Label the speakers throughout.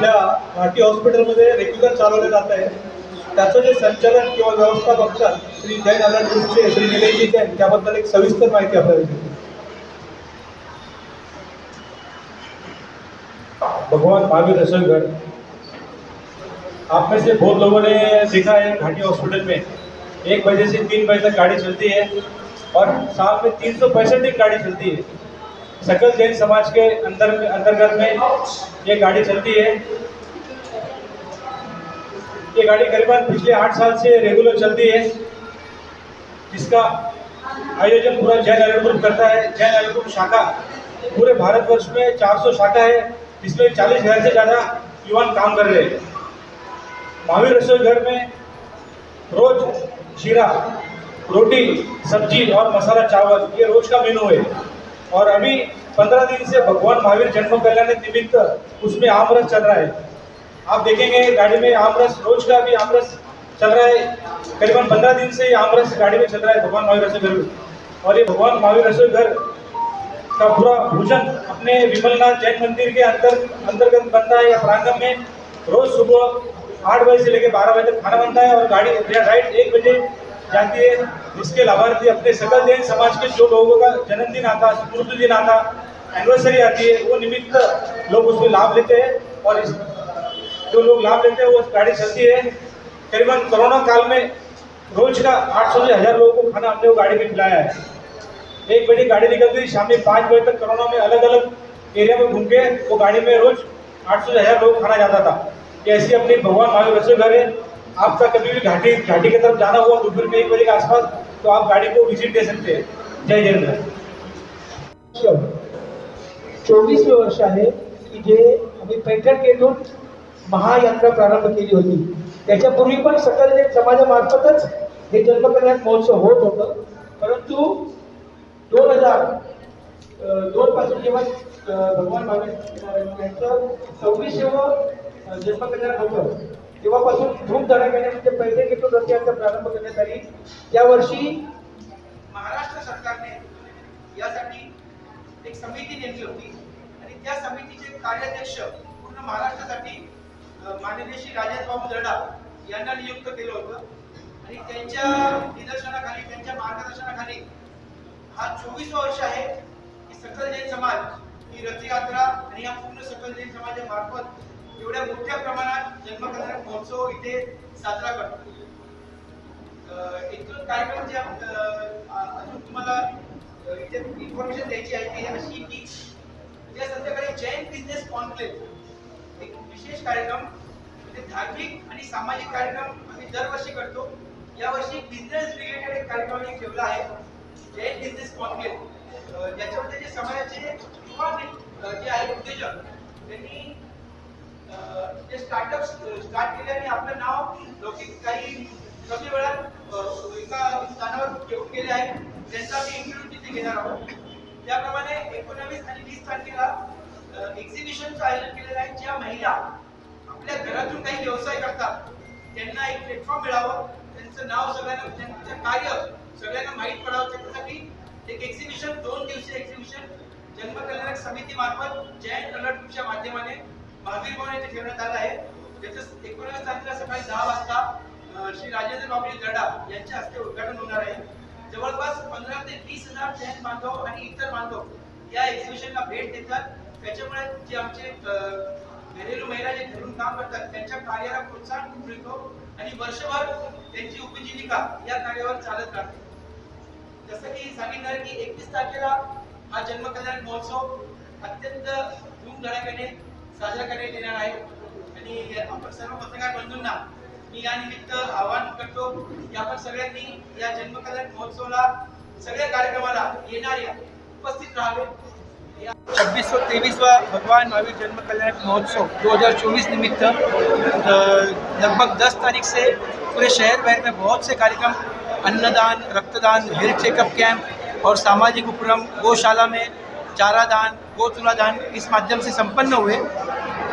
Speaker 1: आपल्या घाटी हॉस्पिटलमध्ये रेग्युलर चालवलं जात आहे. जे संचालन किंवा व्यवस्था बघतात, श्री जैन अलर्ट ग्रुपचे श्री निलेशजी जैन एक सविस्तर माहिती आपल्याला भगवान महावीर रसोई आप में से बहुत लोगों ने देखा है घाटी हॉस्पिटल में एक बजे से तीन बजे तक गाड़ी चलती है और साल में तीन सौ पैंसठ दिन गाड़ी चलती है सकल जैन समाज के अंदर अंतर्गत में ये गाड़ी चलती है। ये गाड़ी करीबन पिछले आठ साल से रेगुलर चलती है। जिसका आयोजन पूरा जैन ग्रुप करता है। जैन ग्रुप शाखा पूरे भारतवर्ष में 400 शाखा है। जिसमें चालीस हज़ार से ज़्यादा युवान काम कर रहे हैं। महावीर रसोई घर में रोज जीरा, रोटी, सब्ज़ी और मसाला, चावल, ये रोज का मेनू है। और अभी पंद्रह दिन से भगवान महावीर जन्म कल्याण निमित्त उसमें आमरस चल रहा है। आप देखेंगे गाड़ी में आमरस, रोज का भी आमरस चल रहा है। करीबन पंद्रह दिन से ये आमरस गाड़ी में चल रहा है भगवान महावीर रसोई घर। और ये भगवान महावीर रसोई घर का पूरा भोजन अपने विमलनाथ जैन मंदिर के अंदर, अंतर्गत बनता है या प्रांगण में। रोज सुबह आठ बजे से लेकर बारह बजे तक खाना बनता है और गाड़ी राइट एक बजे जाती है जिसके लाभार्थी अपने सकल जैन समाज के जो लोगों का जन्मदिन आता स्मृति दिन आता एनिवर्सरी आती है, वो निमित्त लोग उसमें लाभ लेते हैं और इस जो लोग लाभ लेते हैं, वो गाड़ी चलती है। करीबन कोरोना काल में रोज का आठ सौ से हज़ार लोगों को खाना हमने वो गाड़ी में खिलाया है। एक बजे गाड़ी निकलती थी शाम में पाँच बजे तक कोरोना में अलग अलग एरिया में घूम के वो गाड़ी में रोज आठ सौ से हज़ार लोग खाना जाता था। ऐसी अपनी भगवान महावीर रसोई घर है। आपका कभी भी घाटी घाटी की तरफ जाना हुआ दोपहर में एक बजे के आसपास तो आप गाड़ी को विजिट दे सकते हैं। जय जय
Speaker 2: चोवीसवे वर्ष आहे की जे आम्ही पैठण येथून महायात्रा प्रारंभ केली होती. त्याच्यापूर्वी पण सकल जैन समाजामार्फतच हे जन्मकल्याण महोत्सव होत होतं. परंतु दोन हजार दोन पासून जेव्हा भगवान महावीर यांचं सव्वीसवं जन्मकल्याण होतं तेव्हापासून धूमधडाक्याने म्हणजे पहिले येथून रथयात्रा प्रारंभ करण्यात आली यावर्षी
Speaker 3: महाराष्ट्र सरकारने यासाठी एक समिती नेमली होती. आणि त्या समितीचे कार्याध्यक्ष पूर्ण महाराष्ट्रासाठी माननीय श्री राजेश बाबू दर्डा यांना नियुक्त केलं होतं. आणि त्यांच्या निदर्शनाखाली त्यांच्या मार्गदर्शनाखाली हा चोवीस वर्ष आहे की सकल जैन समाज ही रथयात्रा आणि या पूर्ण सकल जैन समाजामार्फत एवढ्या मोठ्या प्रमाणात जन्मकल्याण महोत्सव इथे साजरा करतो. अ, इथून कार्यक्रम जे अजून तुम्हाला इथे इन्फॉर्मेशन द्यायची आहे ती अशी की उद्या संध्याकाळी जैन बिझनेस कॉन्क्लेव्ह एक विशेष कार्यक्रम म्हणजे धार्मिक आणि सामाजिक कार्यक्रम आम्ही दरवर्षी करतो. यावर्षी बिझनेस रिलेटेड एक कार्यक्रम आम्ही ठेवला आहे जैन बिझनेस कॉन्क्लेव्ह ज्याच्यामध्ये जे समाजाचे युवा जे आहेत उद्योजक त्यांनी ते स्टार्टअप स्टार्ट केले आणि आपलं नाव लौकिक काही कमी वेळात एका स्थानावर घेऊन गेले आहे. त्यांचा आम्ही इंटरव्ह्यू तिथे घेणार आहोत. त्याप्रमाणे एकोणावीस आणि वीस तारखेला एक्झिबिशनचं आयोजन केलेलं आहे. ज्या महिला आपल्या घरातून काही व्यवसाय करतात त्यांना एक प्लॅटफॉर्म मिळावं. त्यांचं नाव सगळ्यांना त्यांचं कार्य सगळ्यांना माहीत पडावं. त्याच्यासाठी एक एक्झिबिशन दोन दिवसीय एक्झिबिशन जन्मकल्याणक समिती मार्फत जैन अलर्ट च्या माध्यमाने महावीर भवन येथे ठेवण्यात आलं आहे. त्याचं एकोणीस तारखेला सकाळी दहा वाजता श्री राजेंद्र बाबुजी गडा यांच्या हस्ते उद्घाटन होणार आहे. जवळपास पंधरा ते वीस हजार जैन बांधव आणि इतर बांधव या एक्झिबिशनला भेट देतात. त्याच्यामुळे जे आमचे घरेलू महिला जे घरून काम करतात त्यांच्या कार्याला प्रोत्साहन मिळतो आणि वर्षभर त्यांची उपजीविका या कार्यावर चालत राहते. जसं की सांगितलं की एकतीस तारखेला हा जन्मकल्याण महोत्सव अत्यंत धूमधडाक्याने साजरा करण्यात सर्व पत्रकार निमित्त आवाहन उपस्थित भगवान महावीर जन्म कल्याण महोत्सव 2024 निमित्त लगभग 10 तारीख से पूरे शहर भर में बहुत से कार्यक्रम, अन्नदान, रक्तदान, हेल्थ चेकअप कैंप और सामाजिक उपक्रम, गौशाला में चारा दान गौ दान इस माध्यम से संपन्न हुए।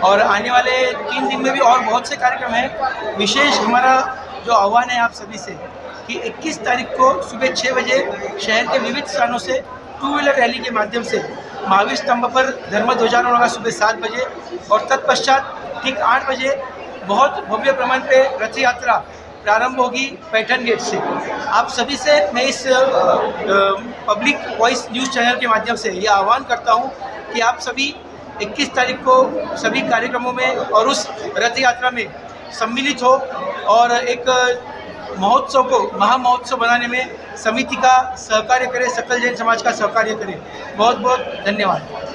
Speaker 3: और आने वाले तीन दिन में भी और बहुत से कार्यक्रम हैं। विशेष हमारा जो आह्वान है आप सभी से कि 21 तारीख को सुबह छः बजे शहर के विविध स्थानों से टू व्हीलर रैली के माध्यम से महावीर स्तंभ पर धर्म ध्वजारोहण होगा सुबह सात बजे और तत्पश्चात ठीक आठ बजे बहुत भव्य प्रमाण पे रथ यात्रा प्रारंभ होगी पैठन गेट से। आप सभी से मैं इस पब्लिक वॉइस न्यूज़ चैनल के माध्यम से ये आह्वान करता हूँ कि आप सभी 21 तारीख को सभी कार्यक्रमों में और उस रथ यात्रा में सम्मिलित हो और एक महोत्सव को, महामहोत्सव बनाने में समिति का सहकार्य करें, सकल जैन समाज का सहकार्य करें। बहुत बहुत धन्यवाद।